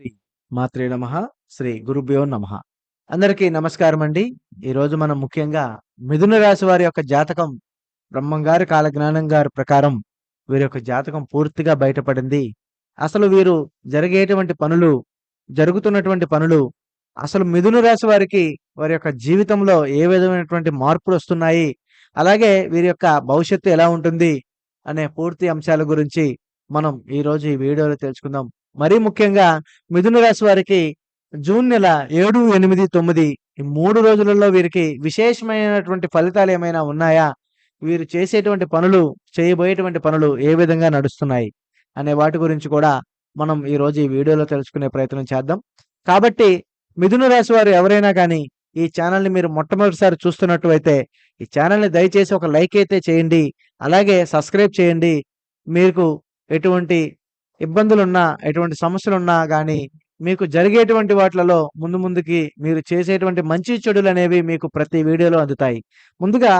శ్రీ మాత్రే నమ శ్రీ గురుభ్యో నమ. అందరికీ నమస్కారం అండి. ఈరోజు మనం ముఖ్యంగా మిథున రాశి వారి యొక్క జాతకం బ్రహ్మంగారి కాలజ్ఞానం గారి ప్రకారం వీరి యొక్క జాతకం పూర్తిగా బయటపడింది. అసలు వీరు జరిగేటువంటి పనులు జరుగుతున్నటువంటి పనులు అసలు మిథున రాశి వారికి వారి యొక్క జీవితంలో ఏ విధమైనటువంటి మార్పులు వస్తున్నాయి అలాగే వీరి యొక్క భవిష్యత్తు ఎలా ఉంటుంది అనే పూర్తి అంశాల గురించి మనం ఈ రోజు ఈ వీడియోలో తెలుసుకుందాం. మరీ ముఖ్యంగా మిథున రాశి వారికి జూన్ నెల ఏడు ఎనిమిది తొమ్మిది ఈ మూడు రోజులలో వీరికి విశేషమైనటువంటి ఫలితాలు ఏమైనా ఉన్నాయా? వీరు చేసేటువంటి పనులు చేయబోయేటువంటి పనులు ఏ విధంగా నడుస్తున్నాయి? అనే వాటి గురించి కూడా మనం ఈ రోజు ఈ వీడియోలో తెలుసుకునే ప్రయత్నం చేద్దాం. కాబట్టి మిథున రాశి వారు ఎవరైనా కానీ ఈ ఛానల్ని మీరు మొట్టమొదటిసారి చూస్తున్నట్టు అయితే ఈ ఛానల్ని దయచేసి ఒక లైక్ అయితే చేయండి. అలాగే సబ్స్క్రైబ్ చేయండి. మీకు ఎటువంటి ఇబ్బందులున్నా ఎటువంటి సమస్యలున్నా కానీ మీకు జరిగేటువంటి వాటిలలో ముందు ముందుకి మీరు చేసేటువంటి మంచి చెడులు అనేవి మీకు ప్రతి వీడియోలో అందుతాయి. ముందుగా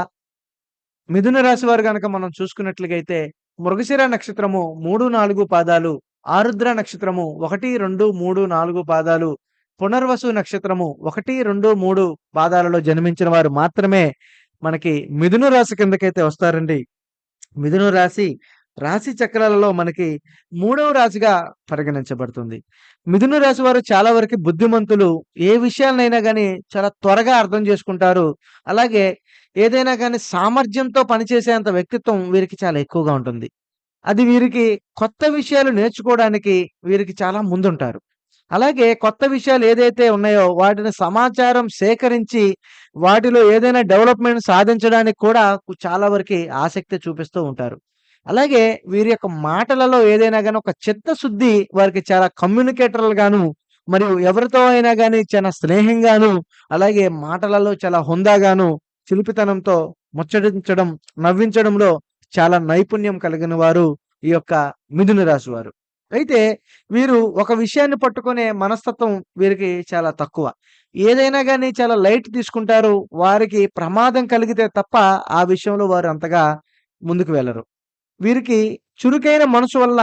మిథున రాశి వారు కనుక మనం చూసుకున్నట్లుగైతే మృగశిర నక్షత్రము మూడు నాలుగు పాదాలు ఆరుద్ర నక్షత్రము ఒకటి రెండు మూడు నాలుగు పాదాలు పునర్వసు నక్షత్రము ఒకటి రెండు మూడు పాదాలలో జన్మించిన వారు మాత్రమే మనకి మిథున రాశి కిందకైతే వస్తారండి. మిథున రాశి రాశి చక్రాలలో మనకి మూడవ రాశిగా పరిగణించబడుతుంది. మిథున రాశి వారు చాలా వరకు బుద్ధిమంతులు ఏ విషయాలనైనా కానీ చాలా త్వరగా అర్థం చేసుకుంటారు. అలాగే ఏదైనా కానీ సామర్థ్యంతో పనిచేసేంత వ్యక్తిత్వం వీరికి చాలా ఎక్కువగా ఉంటుంది. అది వీరికి కొత్త విషయాలు నేర్చుకోవడానికి వీరికి చాలా ముందుంటారు. అలాగే కొత్త విషయాలు ఏదైతే ఉన్నాయో వాటిని సమాచారం సేకరించి వాటిలో ఏదైనా డెవలప్మెంట్ సాధించడానికి కూడా చాలా వరకు ఆసక్తి చూపిస్తూ ఉంటారు. అలాగే వీరి యొక్క మాటలలో ఏదైనా కానీ ఒక చిత్తశుద్ధి వారికి చాలా కమ్యూనికేటర్లు గాను మరియు ఎవరితో అయినా కానీ చాలా స్నేహంగాను అలాగే మాటలలో చాలా హుందాగాను చిలిపితనంతో ముచ్చటించడం నవ్వించడంలో చాలా నైపుణ్యం కలిగిన వారు ఈ యొక్క మిథున రాశి వారు. అయితే వీరు ఒక విషయాన్ని పట్టుకునే మనస్తత్వం వీరికి చాలా తక్కువ. ఏదైనా కానీ చాలా లైట్ తీసుకుంటారు వారికి ప్రమాదం కలిగితే తప్ప ఆ విషయంలో వారు అంతగా ముందుకు వెళ్ళరు. వీరికి చురుకైన మనసు వల్ల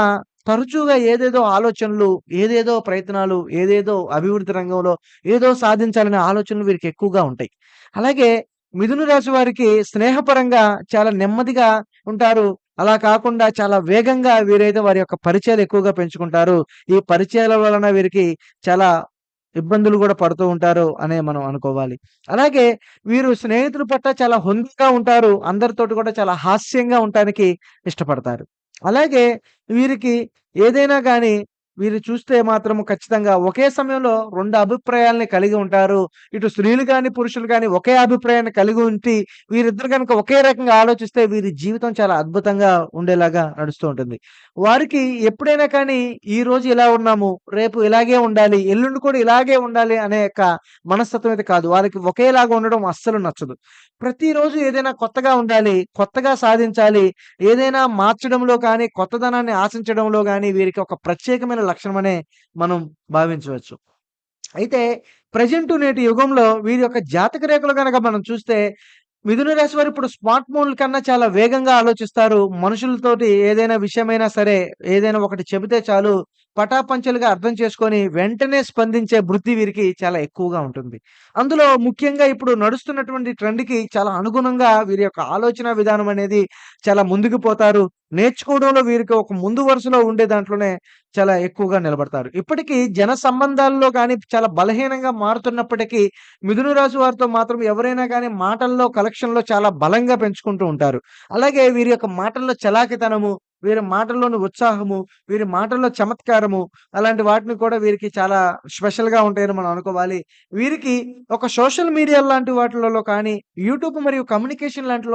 తరచుగా ఏదేదో ఆలోచనలు ఏదేదో ప్రయత్నాలు ఏదేదో అభివృద్ధి రంగంలో ఏదో సాధించాలనే ఆలోచనలు వీరికి ఎక్కువగా ఉంటాయి. అలాగే మిథున రాశి వారికి స్నేహపరంగా చాలా నెమ్మదిగా ఉంటారు. అలా కాకుండా చాలా వేగంగా వీరైతే వారి యొక్క పరిచయాలు ఎక్కువగా పెంచుకుంటారు. ఈ పరిచయాల వలన వీరికి చాలా ఇబ్బందులు కూడా పడుతూ ఉంటారు అనే మనం అనుకోవాలి. అలాగే వీరు స్నేహితుల పట్ల చాలా హొందుగా ఉంటారు. అందరితోటి కూడా చాలా హాస్యంగా ఉండటానికి ఇష్టపడతారు. అలాగే వీరికి ఏదైనా కానీ వీరు చూస్తే మాత్రం ఖచ్చితంగా ఒకే సమయంలో రెండు అభిప్రాయాలని కలిగి ఉంటారు. ఇటు స్త్రీలు కానీ పురుషులు కానీ ఒకే అభిప్రాయాన్ని కలిగి ఉంటే వీరిద్దరు కనుక ఒకే రకంగా ఆలోచిస్తే వీరి జీవితం చాలా అద్భుతంగా ఉండేలాగా నడుస్తూ ఉంటుంది. వారికి ఎప్పుడైనా కానీ ఈ రోజు ఇలా ఉన్నాము రేపు ఇలాగే ఉండాలి ఎల్లుండి కూడా ఇలాగే ఉండాలి అనే యొక్క మనస్తత్వం అయితే కాదు. వారికి ఒకేలాగా ఉండడం అస్సలు నచ్చదు. ప్రతిరోజు ఏదైనా కొత్తగా ఉండాలి కొత్తగా సాధించాలి ఏదైనా మార్చడంలో కానీ కొత్తదనాన్ని ఆశించడంలో కానీ వీరికి ఒక ప్రత్యేకమైన లక్షణం అనే మనం భావించవచ్చు. అయితే ప్రజెంట్ నేటి యుగంలో వీరి యొక్క జాతక రేఖలు కనుక మనం చూస్తే మిథున రాశి వారు ఇప్పుడు స్మార్ట్ ఫోన్ల కన్నా చాలా వేగంగా ఆలోచిస్తారు. మనుషులతోటి ఏదైనా విషయమైనా సరే ఏదైనా ఒకటి చెబితే చాలు పటాపంచలుగా అర్థం చేసుకొని వెంటనే స్పందించే వృత్తి వీరికి చాలా ఎక్కువగా ఉంటుంది. అందులో ముఖ్యంగా ఇప్పుడు నడుస్తున్నటువంటి ట్రెండ్కి చాలా అనుగుణంగా వీరి యొక్క ఆలోచన విధానం అనేది చాలా ముందుకు పోతారు. నేర్చుకోవడంలో వీరికి ఒక ముందు వరుసలో ఉండే దాంట్లోనే చాలా ఎక్కువగా నిలబడతారు. ఇప్పటికీ జన సంబంధాల్లో కానీ చాలా బలహీనంగా మారుతున్నప్పటికీ మిథున రాశి వారితో మాత్రం ఎవరైనా కానీ మాటల్లో కలెక్షన్లో చాలా బలంగా పెంచుకుంటూ ఉంటారు. అలాగే వీరి యొక్క మాటల్లో చలాకితనము వీరి మాటల్లోని ఉత్సాహము వీరి మాటల్లో చమత్కారము అలాంటి వాటిని కూడా వీరికి చాలా స్పెషల్గా ఉంటాయని మనం అనుకోవాలి. వీరికి ఒక సోషల్ మీడియా లాంటి వాటిలలో కానీ యూట్యూబ్ మరియు కమ్యూనికేషన్ లాంటి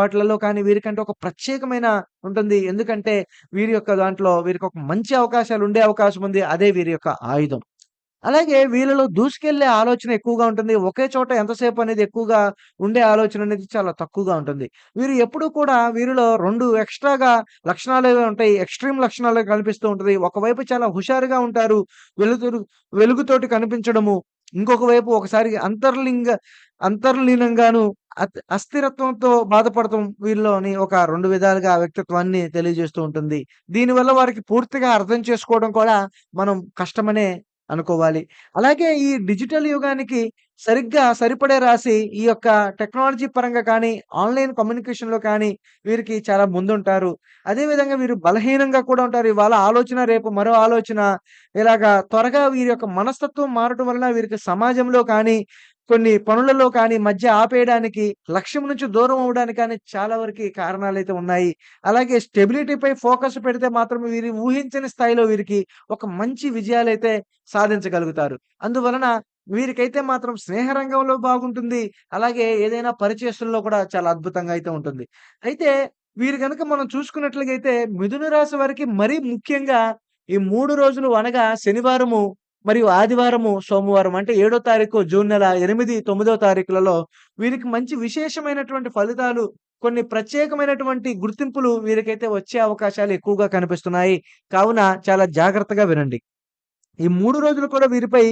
వాటిలలో కానీ వీరికంటే ఒక ప్రత్యేకమైన ఉంటుంది. ఎందుకంటే వీరి యొక్క దాంట్లో వీరికి ఒక మంచి అవకాశాలు ఉండే అవకాశం ఉంది. అదే వీరి యొక్క ఆయుధం. అలాగే వీళ్ళలో దూసుకెళ్ళే ఆలోచన ఎక్కువగా ఉంటుంది. ఒకే చోట ఎంతసేపు అనేది ఎక్కువగా ఉండే ఆలోచన అనేది చాలా తక్కువగా ఉంటుంది. వీరు ఎప్పుడు కూడా వీరిలో రెండు ఎక్స్ట్రాగా లక్షణాలు ఉంటాయి. ఎక్స్ట్రీమ్ లక్షణాలు కనిపిస్తూ ఉంటుంది. ఒకవైపు చాలా హుషారుగా ఉంటారు. వెలుతురు వెలుగుతోటి కనిపించడము. ఇంకొక వైపు ఒకసారి అంతర్లింగ అంతర్లీనంగాను అత్- అస్థిరత్వంతో బాధపడటం వీరిలోని ఒక రెండు విధాలుగా వ్యక్తిత్వాన్ని తెలియజేస్తూ ఉంటుంది. దీనివల్ల వారికి పూర్తిగా అర్థం చేసుకోవడం కూడా మనం కష్టమనే అనుకోవాలి. అలాగే ఈ డిజిటల్ యుగానికి సరిగ్గా సరిపడే రాసి ఈ యొక్క టెక్నాలజీ పరంగా కానీ, ఆన్‌లైన్ కమ్యూనికేషన్‌లో కానీ వీరికి చాలా ముందుంటారు. అదే విధంగా వీరు బలహీనంగా కూడా ఉంటారు. ఇవాళ ఆలోచన రేపు మరో ఆలోచన ఇలాగా త్వరగా వీరి యొక్క మనస్తత్వం మారటం వలన వీరికి సమాజంలో కానీ, కొన్ని పనులలో కానీ మధ్య ఆపేయడానికి, లక్ష్యం నుంచి దూరం అవ్వడానికి కానీ చాలా వరకి కారణాలైతే ఉన్నాయి. అలాగే స్టెబిలిటీపై ఫోకస్ పెడితే మాత్రం వీరి ఊహించని స్థాయిలో వీరికి ఒక మంచి విజయాలైతే సాధించగలుగుతారు. అందువలన వీరికైతే మాత్రం స్నేహ రంగంలో బాగుంటుంది. అలాగే ఏదైనా పరిచయస్తుల్లో కూడా చాలా అద్భుతంగా అయితే ఉంటుంది. అయితే వీరు కనుక మనం చూసుకున్నట్లయితే మిథున రాశి వారికి మరీ ముఖ్యంగా ఈ మూడు రోజులు అనగా శనివారము మరియు ఆదివారము, సోమవారం అంటే ఏడో తారీఖు జూన్ నెల 8, 9 తారీఖులలో వీరికి మంచి విశేషమైనటువంటి ఫలితాలు, కొన్ని ప్రత్యేకమైనటువంటి గుర్తింపులు వీరికైతే వచ్చే అవకాశాలు ఎక్కువగా కనిపిస్తున్నాయి. కావున చాలా జాగ్రత్తగా వినండి. ఈ మూడు రోజులు కూడా వీరిపై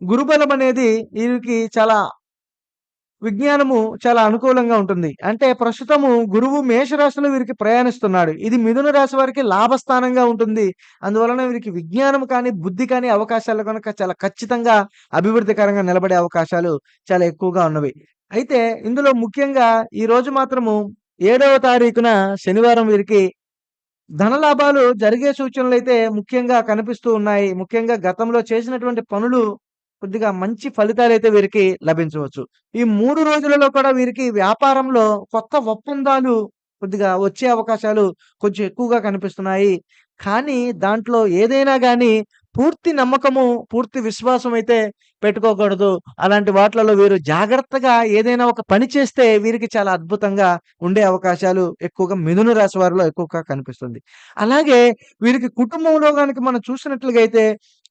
గురుబలం అనేది వీరికి చాలా విజ్ఞానము చాలా అనుకూలంగా ఉంటుంది. అంటే ప్రస్తుతము గురువు మేషరాశిలో వీరికి ప్రయాణిస్తున్నాడు. ఇది మిథున రాశి వారికి లాభస్థానంగా ఉంటుంది. అందువలన వీరికి విజ్ఞానం కానీ, బుద్ధి కానీ అవకాశాలు గనుక చాలా ఖచ్చితంగా అభివృద్ధికరంగా నిలబడే అవకాశాలు చాలా ఎక్కువగా ఉన్నవి. అయితే ఇందులో ముఖ్యంగా ఈ రోజు మాత్రము ఏడవ తారీఖున శనివారం వీరికి ధనలాభాలు జరిగే సూచనలు అయితే ముఖ్యంగా కనిపిస్తూ ఉన్నాయి. ముఖ్యంగా గతంలో చేసినటువంటి పనులు కొద్దిగా మంచి ఫలితాలు అయితే వీరికి లభించవచ్చు. ఈ మూడు రోజులలో కూడా వీరికి వ్యాపారంలో కొత్త ఒప్పందాలు కొద్దిగా వచ్చే అవకాశాలు కొంచెం ఎక్కువగా కనిపిస్తున్నాయి. కానీ దాంట్లో ఏదైనా కానీ పూర్తి నమ్మకము, పూర్తి విశ్వాసం అయితే పెట్టుకోకూడదు. అలాంటి వాటిలలో వీరు జాగ్రత్తగా ఏదైనా ఒక పని చేస్తే వీరికి చాలా అద్భుతంగా ఉండే అవకాశాలు ఎక్కువగా మిథున రాశి వారిలో ఎక్కువగా కనిపిస్తుంది. అలాగే వీరికి కుటుంబంలో కనుక మనం చూసినట్లుగా అయితే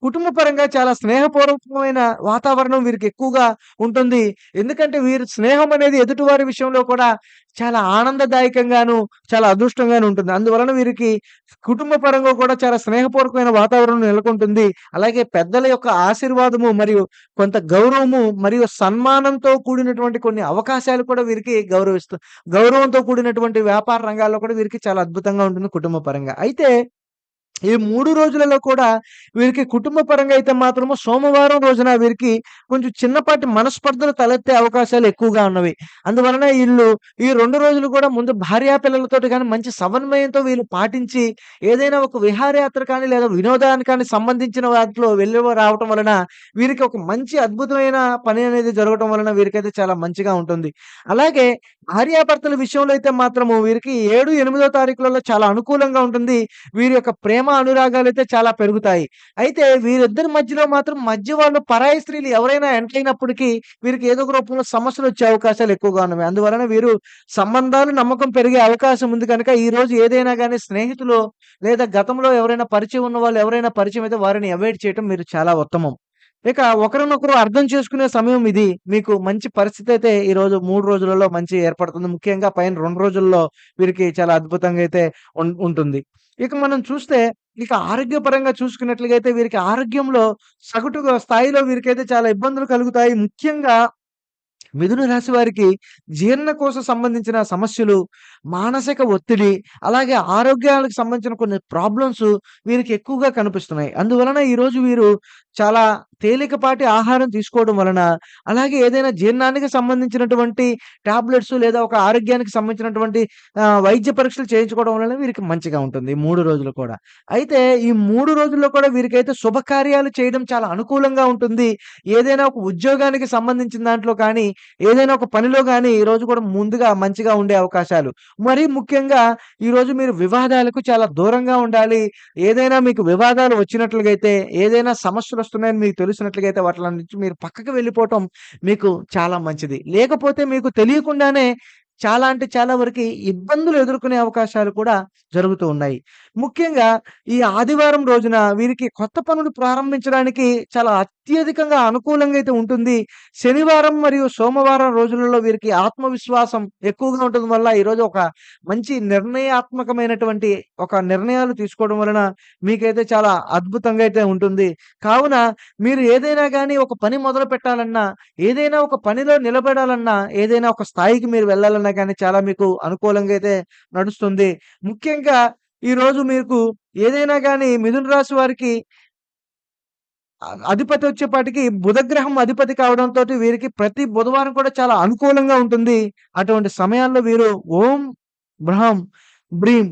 కుటుంబ పరంగా చాలా స్నేహపూర్వకమైన వాతావరణం వీరికి ఎక్కువగా ఉంటుంది. ఎందుకంటే వీరి స్నేహం అనేది ఎదుటివారి విషయంలో కూడా చాలా ఆనందదాయకంగాను, చాలా అదృష్టంగాను ఉంటుంది. అందువలన వీరికి కుటుంబ పరంగా కూడా చాలా స్నేహపూర్వకమైన వాతావరణం నెలకొంటుంది. అలాగే పెద్దల యొక్క ఆశీర్వాదము మరియు కొంత గౌరవము మరియు సన్మానంతో కూడినటువంటి కొన్ని అవకాశాలు కూడా వీరికి గౌరవిస్తూ గౌరవంతో కూడినటువంటి వ్యాపార రంగాల్లో కూడా వీరికి చాలా అద్భుతంగా ఉంటుంది కుటుంబ పరంగా. అయితే ఈ మూడు రోజులలో కూడా వీరికి కుటుంబ పరంగా అయితే మాత్రము సోమవారం రోజున వీరికి కొంచెం చిన్నపాటి మనస్పర్ధలు తలెత్తే అవకాశాలు ఎక్కువగా ఉన్నవి. అందువలన వీళ్ళు ఈ రెండు రోజులు కూడా ముందు భార్యా పిల్లలతో కానీ మంచి సమన్వయంతో వీళ్ళు పాటించి ఏదైనా ఒక విహారయాత్ర కానీ లేదా వినోదానికి కానీ సంబంధించిన వాటిలో వెళ్ళి రావటం వలన వీరికి ఒక మంచి అద్భుతమైన పని అనేది జరగటం వలన వీరికైతే చాలా మంచిగా ఉంటుంది. అలాగే భార్యాభర్తల విషయంలో అయితే మాత్రము వీరికి 7, 8 తారీఖులలో చాలా అనుకూలంగా ఉంటుంది. వీరి యొక్క ప్రేమ అనురాగాలు అయితే చాలా పెరుగుతాయి. అయితే వీరిద్దరి మధ్యలో మాత్రం మధ్య వాళ్ళు పరాయి స్త్రీలు ఎవరైనా ఎంటర్ అయినప్పటికీ వీరికి ఏదో ఒక రూపంలో సమస్యలు వచ్చే అవకాశాలు ఎక్కువగా ఉన్నవి. అందువలన వీరు సంబంధాలు, నమ్మకం పెరిగే అవకాశం ఉంది కనుక ఈ రోజు ఏదైనా కానీ స్నేహితులు లేదా గతంలో ఎవరైనా పరిచయం ఉన్న వాళ్ళు ఎవరైనా పరిచయం అయితే వారిని అవాయిడ్ చేయటం మీరు చాలా ఉత్తమం. ఇక ఒకరినొకరు అర్థం చేసుకునే సమయం ఇది. మీకు మంచి పరిస్థితి అయితే ఈరోజు మూడు రోజులలో మంచి ఏర్పడుతుంది. ముఖ్యంగా పైన రెండు రోజుల్లో వీరికి చాలా అద్భుతంగా అయితే ఉంటుంది. ఇక మనం చూస్తే ఇక ఆరోగ్యపరంగా చూసుకున్నట్లుగా అయితే వీరికి ఆరోగ్యంలో సగటుగా స్థాయిలో వీరికైతే చాలా ఇబ్బందులు కలుగుతాయి. ముఖ్యంగా మిథున రాశి వారికి జీర్ణకోశ సంబంధించిన సమస్యలు, మానసిక ఒత్తిడి, అలాగే ఆరోగ్యాలకు సంబంధించిన కొన్ని ప్రాబ్లమ్స్ వీరికి ఎక్కువగా కనిపిస్తున్నాయి. అందువలన ఈరోజు వీరు చాలా తేలికపాటి ఆహారం తీసుకోవడం వలన, అలాగే ఏదైనా జీర్ణానికి సంబంధించినటువంటి టాబ్లెట్స్ లేదా ఒక ఆరోగ్యానికి సంబంధించినటువంటి వైద్య పరీక్షలు చేయించుకోవడం వలన వీరికి మంచిగా ఉంటుంది. మూడు రోజులు కూడా. అయితే ఈ మూడు రోజుల్లో కూడా వీరికైతే శుభకార్యాలు చేయడం చాలా అనుకూలంగా ఉంటుంది. ఏదైనా ఒక ఉద్యోగానికి సంబంధించిన దాంట్లో కానీ, ఏదైనా ఒక పనిలో కానీ ఈరోజు కూడా ముందుగా మంచిగా ఉండే అవకాశాలు. మరీ ముఖ్యంగా ఈరోజు మీరు వివాదాలకు చాలా దూరంగా ఉండాలి. ఏదైనా మీకు వివాదాలు వచ్చినట్లుగా అయితే, ఏదైనా సమస్యలొస్తున్నాయని మీకు తెలిసినట్లుగా వాటి నుంచి మీరు పక్కకు వెళ్ళిపోవటం మీకు చాలా మంచిది. లేకపోతే మీకు తెలియకుండానే చాలా అంటే చాలా వరకు ఇబ్బందులు ఎదుర్కొనే అవకాశాలు కూడా జరుగుతూ ఉన్నాయి. ముఖ్యంగా ఈ ఆదివారం రోజున వీరికి కొత్త పనులు ప్రారంభించడానికి చాలా అత్యధికంగా అనుకూలంగా అయితే ఉంటుంది. శనివారం మరియు సోమవారం రోజులలో వీరికి ఆత్మవిశ్వాసం ఎక్కువగా ఉండడం వల్ల ఈరోజు ఒక మంచి నిర్ణయాత్మకమైనటువంటి ఒక నిర్ణయాలు తీసుకోవడం వలన మీకైతే చాలా అద్భుతంగా అయితే ఉంటుంది. కావున మీరు ఏదైనా కానీ ఒక పని మొదలు పెట్టాలన్నా, ఏదైనా ఒక పనిలో నిలబడాలన్నా, ఏదైనా ఒక స్థాయికి మీరు వెళ్ళాలన్నా కానీ చాలా మీకు అనుకూలంగా అయితే నడుస్తుంది. ముఖ్యంగా ఈరోజు మీకు ఏదైనా కానీ మిథున రాశి వారికి అధిపతి వచ్చేపాటికి బుధగ్రహం అధిపతి కావడంతో వీరికి ప్రతి బుధవారం కూడా చాలా అనుకూలంగా ఉంటుంది. అటువంటి సమయాల్లో వీరు ఓం బ్రహం, బ్రీం,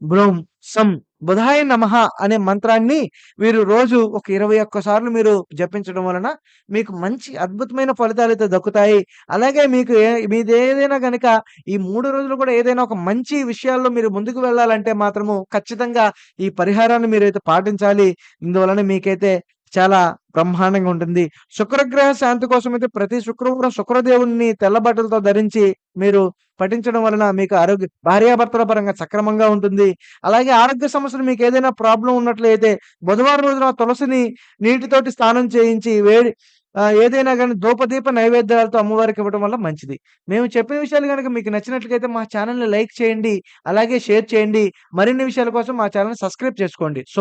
బ్రోం సం బుధాయ నమః అనే మంత్రాన్ని మీరు రోజు ఒక 21 సార్లు మీరు జపించడం వలన మీకు మంచి అద్భుతమైన ఫలితాలు అయితే దక్కుతాయి. అలాగే మీకు ఏ మీదేదైనా కనుక ఈ మూడు రోజులు కూడా ఏదైనా ఒక మంచి విషయాల్లో మీరు ముందుకు వెళ్ళాలంటే మాత్రము ఖచ్చితంగా ఈ పరిహారాన్ని మీరైతే పాటించాలి. ఇందువలన మీకైతే చాలా బ్రహ్మాండంగా ఉంటుంది. శుక్రగ్రహ శాంతి కోసం అయితే ప్రతి శుక్రవారం శుక్రదేవుణ్ణి తెల్ల బట్టలతో ధరించి మీరు పఠించడం వలన మీకు ఆరోగ్య భార్యాభర్తల పరంగా సక్రమంగా ఉంటుంది. అలాగే ఆరోగ్య సమస్యలు మీకు ఏదైనా ప్రాబ్లం ఉన్నట్లయితే బుధవారం రోజున తులసిని నీటితోటి స్నానం చేయించి వేడి ఏదైనా కానీ దూపదీప నైవేద్యాలతో అమ్మవారికి ఇవ్వడం వల్ల మంచిది. మేము చెప్పిన విషయాలు గనక మీకు నచ్చినట్లయితే మా ఛానల్ని లైక్ చేయండి. అలాగే షేర్ చేయండి. మరిన్ని విషయాల కోసం మా ఛానల్ సబ్స్క్రైబ్ చేసుకోండి. శుభ